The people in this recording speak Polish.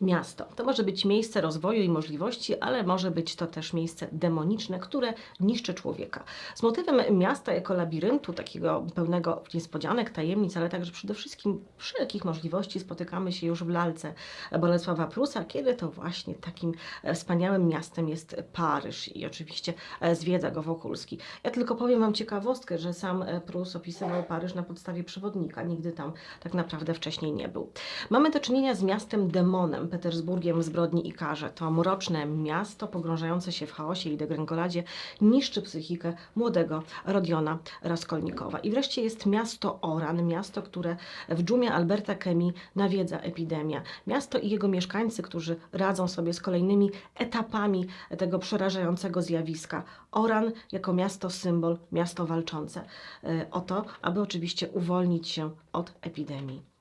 Miasto. To może być miejsce rozwoju i możliwości, ale może być to też miejsce demoniczne, które niszczy człowieka. Z motywem miasta jako labiryntu, takiego pełnego niespodzianek, tajemnic, ale także przede wszystkim wszelkich możliwości spotykamy się już w lalce Bolesława Prusa, kiedy to właśnie takim e, wspaniałym miastem jest Paryż i oczywiście e, zwiedza go Wokulski. Ja tylko powiem Wam ciekawostkę, że sam e, Prus opisywał Paryż na podstawie przewodnika, nigdy tam tak naprawdę wcześniej nie był. Mamy do czynienia z miastem demonem, Petersburgiem zbrodni i karze. To mroczne miasto pogrążające się w chaosie i degrengoladzie niszczy psychikę młodego Rodiona Raskolnikowa. I wreszcie jest miasto Oran, miasto, które w dżumie Alberta Kemi nawiedza epidemia. Miasto i jego mieszkańcy, którzy radzą sobie z kolejnymi etapami tego przerażającego zjawiska. Oran jako miasto symbol, miasto walczące e, o to, aby oczywiście uwolnić się od epidemii.